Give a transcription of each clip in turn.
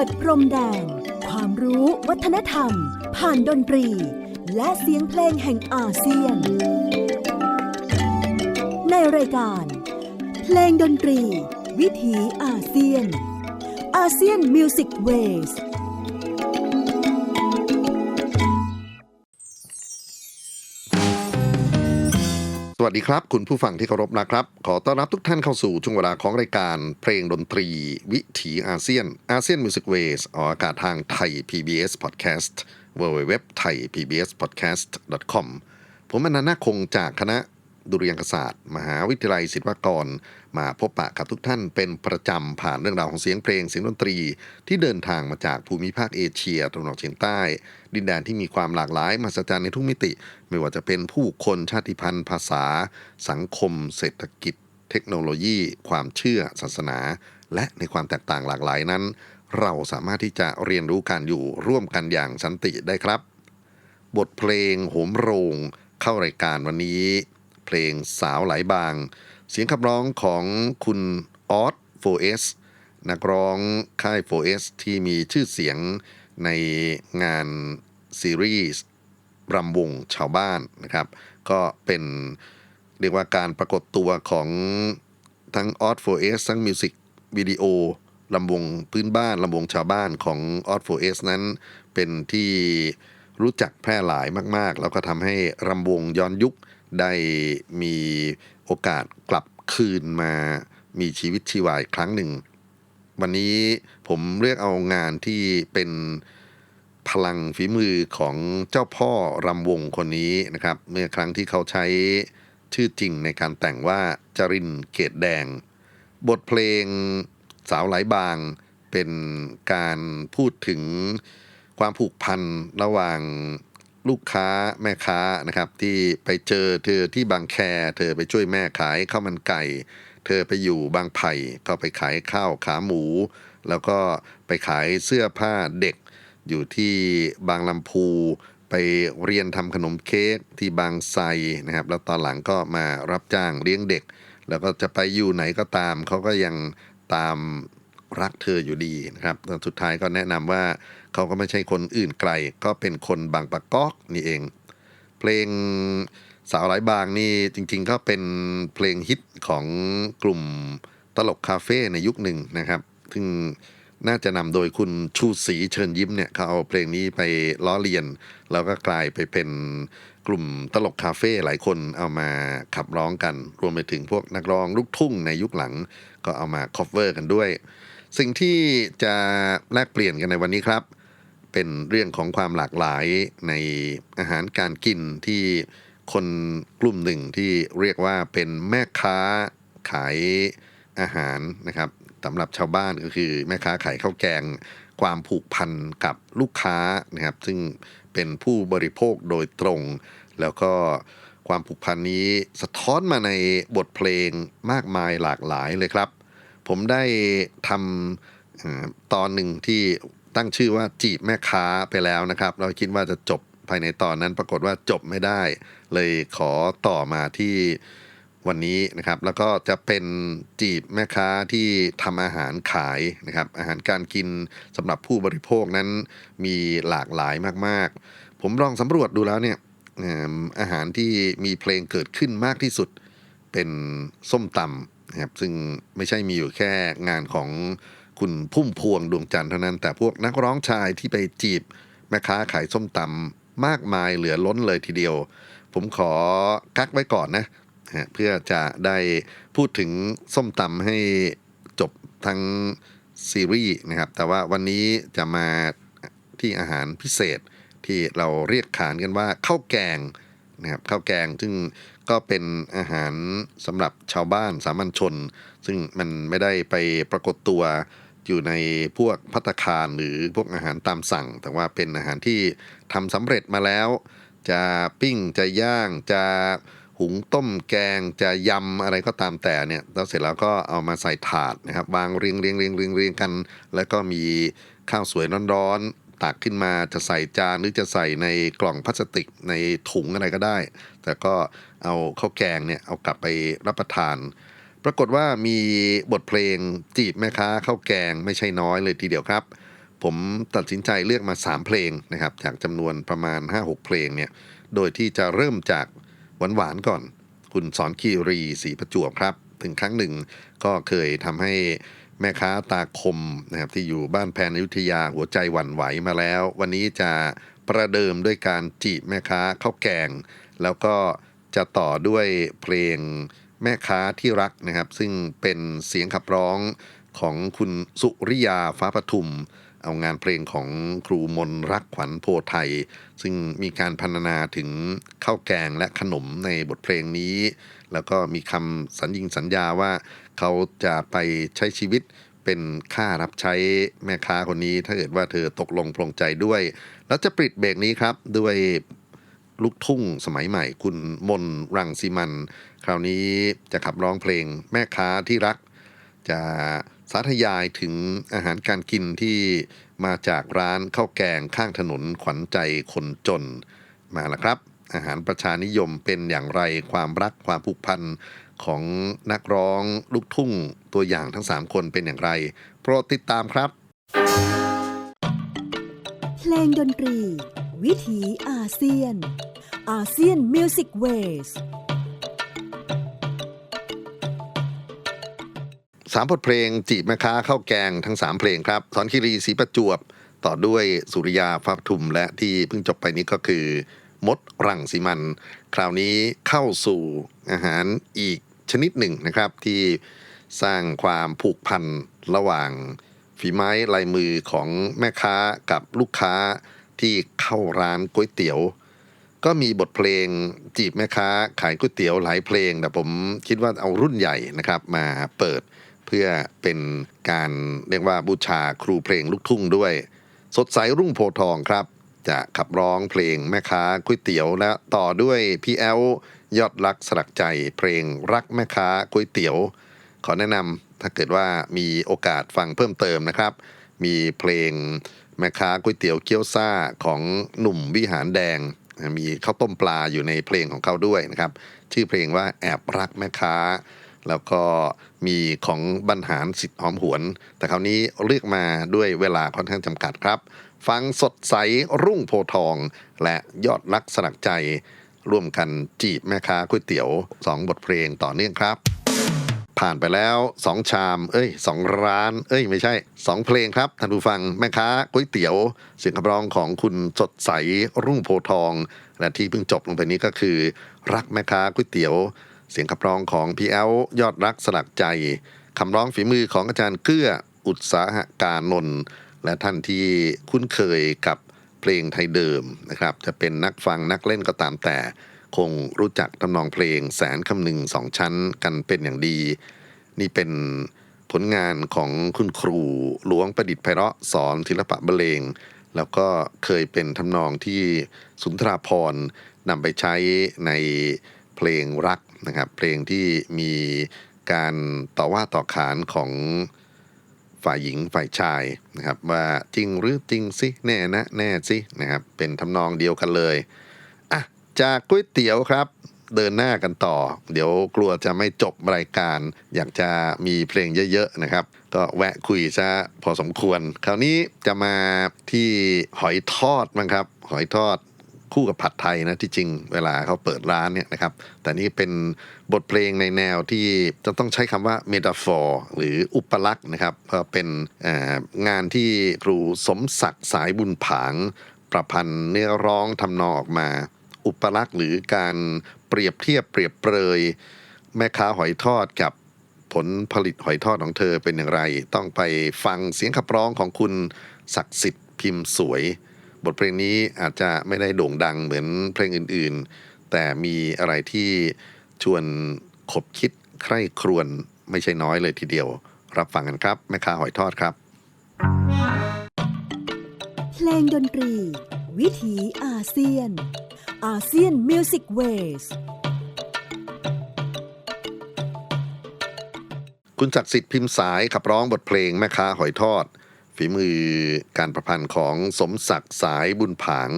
ิดพรมแดน ความรู้วัฒนธรรม ผ่านดนตรี และเสียงเพลงแห่งอาเซียน ในรายการ เพลงดนตรี วิถีอาเซียนอาเซียนมิวสิกเวส สวัสดีครับ คุณผู้ฟังที่เคารพนะครับ ขอต้อนรับทุกท่านเข้าสู่ช่วงเวลาของรายการเพลงดนตรี วิถีอาเซียนอาเซียนมิวสิกเวสออกอากาศทางไทย PBS Podcast w w w t h a i PBS Podcast com ผมอนันต์นาคงจากคณะ ดุริยางคศาสตร์ มหาวิทยาลัยศิลปากร มาพบปะกับทุกท่านเป็นประจำผ่านเรื่องราวของเสียงเพลงเสียงดนตรี ที่เดินทางมาจากภูมิภาคเอเชียตะวันออกเฉียงใต้ ดินแดนที่มีความหลากหลายมหัศจรรย์ในทุกมิติ ไม่ว่าจะเป็นผู้คนชาติพันธุ์ ภาษา สังคม เศรษฐกิจ เทคโนโลยี ความเชื่อ ศาสนา และในความแตกต่างหลากหลายนั้น เราสามารถที่จะเรียนรู้การอยู่ร่วมกันอย่างสันติได้ครับ บทเพลงโหมโรง เข้ารายการวันนี้ เพลงสาวไหลบาง เสียงขับร้องของคุณออส 4S นักร้องค่าย 4S ที่มีชื่อเสียงในงานซีรีส์รำวงชาวบ้านนะครับ ก็เป็นเรียกว่าการปรากฏตัวของทั้งออส 4S ทั้งมิวสิกวิดีโอลำวงพื้นบ้านลำวงชาวบ้านของออส 4S นั้น เป็นที่รู้จักแพร่หลายมาก ๆ แล้วก็ทำให้รำวงย้อนยุค ได้มีโอกาสกลับคืนมามีชีวิตชีวายครั้งหนึ่ง วันนี้ผมเรียกเอางานที่เป็นพลังฝีมือของเจ้าพ่อรำวงคนนี้นะครับ เมื่อครั้งที่เขาใช้ชื่อจริงในการแต่งว่าจรินเกตแดง บทเพลงสาวไหลบางเป็นการพูดถึงความผูกพันระหว่าง ลูกค้าแม่ค้านะครับ ที่ไปเจอเธอที่บางแค เธอไปช่วยแม่ขายข้าวมันไก่ เธอไปอยู่บางไผ่ก็ไปขายข้าวขาหมู แล้วก็ไปขายเสื้อผ้าเด็ก อยู่ที่บางลำพู ไปเรียนทำขนมเค้กที่บางไทรนะครับ แล้วตอนหลังก็มารับจ้างเลี้ยงเด็ก แล้วก็จะไปอยู่ไหนก็ตามเขาก็ยังตามรักเธออยู่ดีนะครับสุดท้ายก็แนะนำว่า เขาก็ไม่ใช่คนอื่นไกล ก็เป็นคนบางปะกอกนี่เอง เพลงสาวหลายบางนี่จริงๆก็เป็นเพลงฮิตของกลุ่มตลกคาเฟ่ในยุคหนึ่งนะครับ ซึ่งน่าจะนำโดยคุณชูศรีเชิญยิ้มเนี่ยเขาเอาเพลงนี้ไปล้อเลียน แล้วก็กลายไปเป็นกลุ่มตลกคาเฟ่หลายคนเอามาขับร้องกัน รวมไปถึงพวกนักร้องลูกทุ่งในยุคหลัง ก็เอามาคอฟเวอร์กันด้วย สิ่งที่จะแลกเปลี่ยนกันในวันนี้ครับ เป็นเรื่องของความหลากหลายในอาหารการกินที่คนกลุ่มหนึ่งที่เรียกว่าเป็นแม่ค้าขายอาหารนะครับสำหรับชาวบ้านก็คือแม่ค้าขายข้าวแกง ความผูกพันกับลูกค้านะครับ ซึ่งเป็นผู้บริโภคโดยตรง แล้วก็ความผูกพันนี้สะท้อนมาในบทเพลงมากมายหลากหลายเลยครับ ผมได้ทำตอนหนึ่งที่ ตั้งชื่อว่าจีบแม่ค้าไปแล้วนะครับ เราคิดว่าจะจบภายในตอนนั้นปรากฏว่าจบไม่ได้ เลยขอต่อมาที่วันนี้นะครับ แล้วก็จะเป็นจีบแม่ค้าที่ทำอาหารขายนะครับ อาหารการกินสำหรับผู้บริโภคนั้นมีหลากหลายมากๆ ผมลองสำรวจดูแล้วเนี่ยเอิ่มอาหารที่มีเพลงเกิดขึ้นมากที่สุดเป็นส้มตำนะครับซึ่งไม่ใช่มีอยู่แค่งานของ คุณพุ่มพวงดวงจันทร์เท่านั้น แต่พวกนักร้องชายที่ไปจีบแม่ค้าขายส้มตำมากมายเหลือล้นเลยทีเดียว ผมขอกักไว้ก่อนนะฮะเพื่อจะได้พูดถึงส้มตำให้จบทั้งซีรีส์นะครับ แต่ว่าวันนี้จะมาที่อาหารพิเศษที่เราเรียกขานกันว่าข้าวแกงนะครับข้าวแกงซึ่งก็เป็นอาหารสำหรับชาวบ้านสามัญชน ซึ่งมันไม่ได้ไปปรากฏตัว อยู่ในพวกพัตคารหรือพวกอาหารตามสั่ง แต่ว่าเป็นอาหารที่ทำสำเร็จมาแล้ว จะปิ้งจะย่างจะหุงต้มแกงจะยำอะไรก็ตามแต่เนี่ยแล้วเสร็จแล้วก็เอามาใส่ถาดนะครับวางเรียงเรียงเรียงเรียงเรียงกัน แล้วก็มีข้าวสวยร้อนๆตักขึ้นมาจะใส่จานหรือจะใส่ในกล่องพลาสติกในถุงอะไรก็ได้ แต่ก็เอาข้าวแกงเนี่ยเอากลับไปรับประทาน ปรากฏว่ามีบทเพลงจีบแม่ค้าข้าวแกงไม่ใช่น้อยเลยทีเดียวครับ ผมตัดสินใจเลือกมา 3 เพลงนะครับ จากจำนวนประมาณ 5-6 เพลงเนี่ยโดยที่จะเริ่มจากหวานๆก่อน คุณสอนคีรีศรีประจวบครับ ถึงครั้งหนึ่งก็เคยทำให้แม่ค้าตาคมนะครับที่อยู่บ้านแพนอยุธยาหัวใจหวั่นไหวมาแล้ว วันนี้จะประเดิมด้วยการจีบแม่ค้าข้าวแกง แล้วก็จะต่อด้วยเพลง แม่ค้าที่รักนะครับ ซึ่งเป็นเสียงขับร้องของคุณสุริยาฟ้าปทุม เอางานเพลงของครูมนรักขวัญโพไทย ซึ่งมีการพรรณนาถึงข้าวแกงและขนมในบทเพลงนี้ แล้วก็มีคำสัญญิงสัญญาว่าเขาจะไปใช้ชีวิตเป็นค่ารับใช้แม่ค้าคนนี้ ถ้าเกิดว่าเธอตกลงปลงใจด้วย แล้วจะปิดเบรกนี้ครับด้วย ลูกทุ่งสมัยใหม่ คุณมนรังสีมัน คราวนี้จะขับร้องเพลงแม่ค้าที่รัก จะสาธยายถึงอาหารการกินที่มาจากร้านข้าวแกงข้างถนนขวัญใจคนจนมาแล้วครับ อาหารประชานิยมเป็นอย่างไรความรักความผูกพันของนักร้องลูกทุ่งตัวอย่างทั้ง 3 คนเป็นอย่างไร โปรดติดตามครับ เพลงดนตรี วิถีอาเซียน อาเซียนมิวสิกเวสสามบทเพลงจีบแม่ค้าข้าวแกงทั้ง 3 เพลงครับ สอนคีรีศรีประจวบ ต่อด้วยสุริยาฟ้าทุมและที่เพิ่งจบไปนี้ก็คือ มดรังสีมัน คราวนี้เข้าสู่อาหารอีกชนิดหนึ่งนะครับที่สร้างความผูกพันระหว่างฝีไม้ลายมือของแม่ค้ากับลูกค้า ที่เข้าร้านก๋วยเตี๋ยว ก็มีบทเพลงจีบแม่ค้าขายก๋วยเตี๋ยวหลายเพลง แต่ผมคิดว่าเอารุ่นใหญ่นะครับมาเปิดเพื่อเป็นการเรียกว่าบูชาครูเพลงลูกทุ่งด้วย สดใสรุ่งโพทองครับ จะขับร้องเพลงแม่ค้าก๋วยเตี๋ยวและต่อด้วยพี่แอลยอดรักสลักใจเพลงรักแม่ค้าก๋วยเตี๋ยว ขอแนะนำถ้าเกิดว่ามีโอกาสฟังเพิ่มเติมนะครับ มีเพลง แม่ค้าก๋วยเตี๋ยวเกี๊ยวซ่าของหนุ่มวิหารแดง มีข้าวต้มปลาอยู่ในเพลงของเขาด้วยนะครับ ชื่อเพลงว่าแอบรักแม่ค้า แล้วก็มีของบรรหารสิทธิ์หอมหวน แต่คราวนี้เลือกมาด้วยเวลาค่อนข้างจำกัดครับ ฟังสดใสรุ่งโพทอง และยอดรักสลักใจร่วมกันจีบแม่ค้าก๋วยเตี๋ยว 2 บทเพลงต่อเนื่องครับ ผ่านไปแล้ว 2 ชาม เอ้ย 2 ร้าน เอ้ย ไม่ใช่ 2 เพลงครับท่านผู้ฟังแม่ค้าก๋วยเตี๋ยว เสียงขับร้องของคุณสดใสรุ่งโพทอง และที่เพิ่งจบลงไปนี้ก็คือ รักแม่ค้าก๋วยเตี๋ยว เสียงขับร้องของพี่แอลยอดรักสลักใจคำร้องฝีมือของอาจารย์เกื้ออุตสาหการนนท์และท่านที่คุ้นเคยกับเพลงไทยเดิมนะครับ จะเป็นนักฟังนักเล่นก็ตามแต่ คงรู้จักทำนองเพลงแสนคำหนึ่งสองชั้นกันเป็นอย่างดี นี่เป็นผลงานของคุณครูหลวงประดิษฐ์ไพเราะสอนศิลปะบรรเลง แล้วก็เคยเป็นทำนองที่สุนทราพรนำไปใช้ในเพลงรักนะครับ เพลงที่มีการต่อว่าต่อขานของฝ่ายหญิงฝ่ายชายนะครับ ว่าจริงหรือจริงสิแน่นะแน่สินะครับ เป็นทำนองเดียวกันเลย จากก๋วยเตี๋ยวครับเดินหน้ากันต่อ เดี๋ยวกลัวจะไม่จบรายการ อยากจะมีเพลงเยอะๆนะครับ ก็แวะคุยซะพอสมควร คราวนี้จะมาที่หอยทอดมั้งครับ หอยทอดคู่กับผัดไทยนะที่จริงเวลาเขาเปิดร้านเนี่ยนะครับ แต่นี่เป็นบทเพลงในแนวที่จะต้องใช้คำว่าเมตาฟอร์หรืออุปลักษณ์นะครับเพราะเป็นงานที่ครูสมศักดิ์สายบุญผาง ประพันธ์เนื้อร้องทำนองออกมา อุปลักษณ์หรือการเปรียบเทียบเปรียบเปรย แม่ค้าหอยทอดกับผลผลิตหอยทอดของเธอเป็นอย่างไร ต้องไปฟังเสียงขับร้องของคุณศักดิ์สิทธิ์พิมพ์สวย บทเพลงนี้อาจจะไม่ได้โด่งดังเหมือนเพลงอื่นๆ แต่มีอะไรที่ชวนขบคิดใคร่ครวญไม่ใช่น้อยเลยทีเดียว รับฟังกันครับ แม่ค้าหอยทอดครับ เพลงดนตรี วิถีอาเซียน อาเซียนมิวสิกเวสคุณศักดิ์สิทธิ์พิมพ์สายขับร้องบทเพลงแม่ค้าหอยทอด ฝีมือการประพันธ์ของสมศักดิ์สายบุญผาง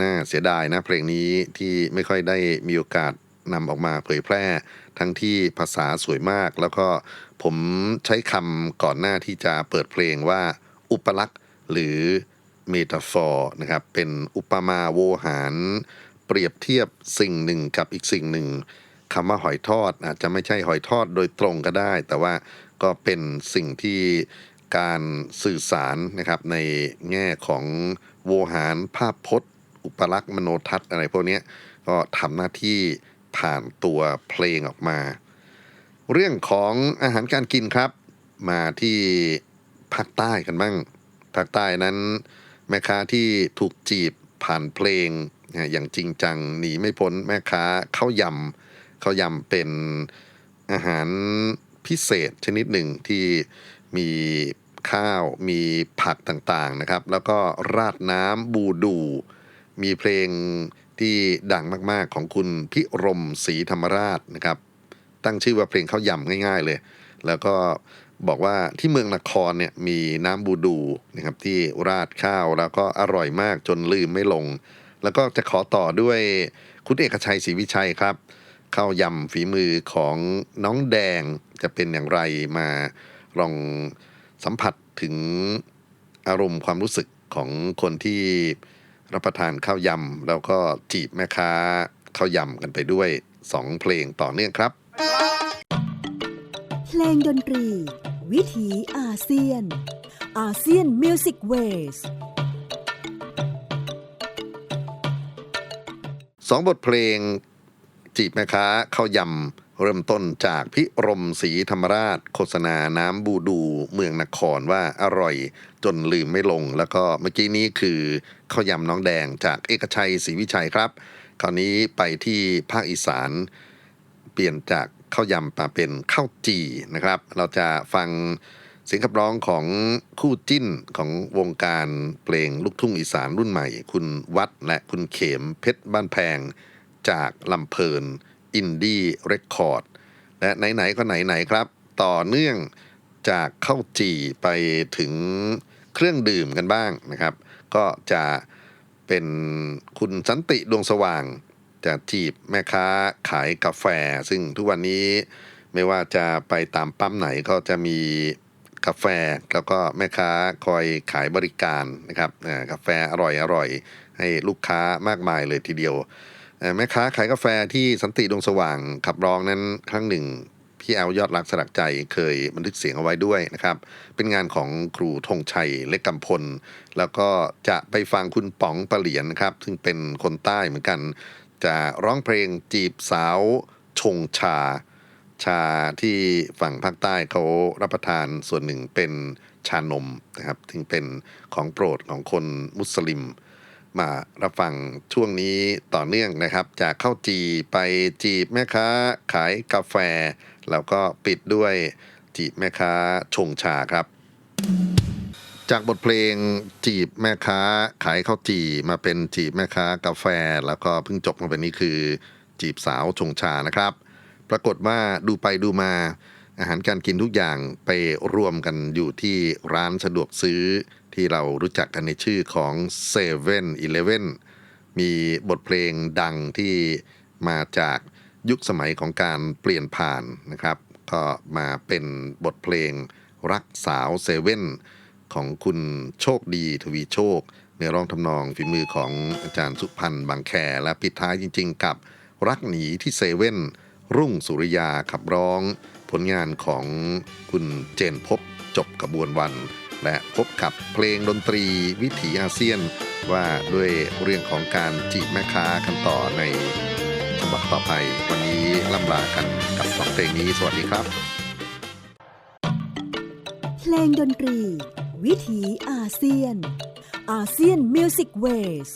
น่าเสียดายนะเพลงนี้ที่ไม่ค่อยได้มีโอกาสนำออกมาเผยแพร่ ทั้งที่ภาษาสวยมาก แล้วก็ผมใช้คำก่อนหน้าที่จะเปิดเพลงว่า อุปลักษณ์หรือ เมตาฟอร์นะครับเป็นอุปมาโวหาร เปรียบเทียบสิ่งหนึ่งกับอีกสิ่งหนึ่งคำว่าหอยทอดอาจจะไม่ใช่หอยทอดโดยตรงก็ได้ แต่ว่าก็เป็นสิ่งที่การสื่อสารนะครับในแง่ของโวหารภาพพจน์ อุปลักษณ์มโนทัศน์อะไรพวกนี้ก็ทำหน้าที่ผ่านตัวเพลงออกมา เรื่องของอาหารการกินครับ มาที่ภาคใต้กันบ้างภาคใต้นั้น แม่ค้าที่ถูกจีบผ่านเพลงนะอย่างจริงจังหนีไม่พ้นแม่ค้าข้าวยำข้าวยำเป็นอาหารพิเศษชนิดหนึ่งที่มีข้าวมีผักต่างๆนะครับ แล้วก็ราดน้ำบูดู มีเพลงที่ดังมากๆของคุณพิรมศรีธรรมราชนะครับ ตั้งชื่อว่าเพลงข้าวยำง่าย ๆ เลย แล้วก็ บอกว่าที่เมืองนครเนี่ยมีน้ำบูดูนะครับที่ราดข้าวแล้วก็อร่อยมากจนลืมไม่ลง แล้วก็จะขอต่อด้วยคุณเอกชัยศรีวิชัยครับข้าวยำฝีมือของน้องแดงจะเป็นอย่างไรมาลองสัมผัสถึงอารมณ์ความรู้สึกของคนที่รับประทานข้าวยำแล้วก็จีบแม่ค้าข้าวยำกันไปด้วยสองเพลงต่อเนื่องครับ เพลงดนตรี วิถีอาเซียน อาเซียนมิวสิกเวสสองบทเพลง จีบแม่ค้าข้าวยำ เริ่มต้นจากพิรมศรีธรรมราช โฆษณาน้ำบูดูเมืองนครว่าอร่อยจนลืมไม่ลง แล้วก็เมื่อกี้นี้คือข้าวยำน้องแดงจากเอกชัยศรีวิชัยครับ คราวนี้ไปที่ภาคอีสาน เปลี่ยนจาก ข้าวยำมาเป็นข้าวจีนะครับ เราจะฟังเสียงขับร้องของคู่จิ้นของวงการเพลงลูกทุ่งอีสานรุ่นใหม่ คุณวัดและคุณเขมเพชรบ้านแพง จากลำเพลินอินดี้เรคคอร์ดและไหนๆก็ไหนๆครับ ต่อเนื่องจากข้าวจี่ไปถึงเครื่องดื่มกันบ้างนะครับ ก็จะเป็นคุณสันติดวงสว่าง จะจีบแม่ค้าขายกาแฟ ซึ่งทุกวันนี้ไม่ว่าจะไปตามปั๊มไหนก็จะมีกาแฟแล้วก็แม่ค้าคอยขายบริการนะครับกาแฟอร่อยอร่อยให้ลูกค้ามากมายเลยทีเดียวแม่ค้าขายกาแฟที่สันติดวงสว่างขับร้องนั้นครั้งหนึ่งพี่แอลยอดรักสลักใจเคยบันทึกเสียงเอาไว้ด้วยนะครับ เป็นงานของครูธงชัยเล็กกำพล แล้วก็จะไปฟังคุณป๋องปะเหลียนนะครับ ซึ่งเป็นคนใต้เหมือนกัน จะร้องเพลงจีบสาวชงชา ชาที่ฝั่งภาคใต้เขารับประทานส่วนหนึ่งเป็นชานมนะครับซึ่งเป็นของโปรดของคนมุสลิม มารับฟังช่วงนี้ต่อเนื่องนะครับ จากข้าวจีไปจีบแม่ค้าขายกาแฟ แล้วก็ปิดด้วยจีบแม่ค้าชงชาครับ จากบทเพลงจีบแม่ค้าขายข้าวจีมาเป็นจีบแม่ค้ากาแฟ แล้วก็เพิ่งจบมาเป็นนี้คือ จีบสาวชงชานะครับ ปรากฏว่าดูไปดูมาอาหารการกินทุกอย่างไปรวมกันอยู่ที่ร้านสะดวกซื้อที่เรารู้จักกันในชื่อของ7 e เ e ่ e อมีบทเพลงดังที่มาจากยุคสมัยของการเปลี่ยนผ่านนะครับ ก็มาเป็นบทเพลงรักสาวเซเว่น ของคุณโชคดีทวีโชค ในร้องทำนองฝีมือของอาจารย์สุพันธ์บางแคและปิดท้ายจริง ๆ กับรักหนีที่เซเว่นรุ่งสุริยาขับร้อง ผลงานของคุณเจนพบจบกระบวนวัน และพบกับเพลงดนตรีวิถีอาเซียน ว่าด้วยเรื่องของการจีบแม่ค้ากันต่อในฉบับต่อไป วันนี้ล่ำลากันกับสองเพลงนี้ สวัสดีครับ เพลงดนตรี วิถีอาเซียนอาเซียนมิวสิกเวส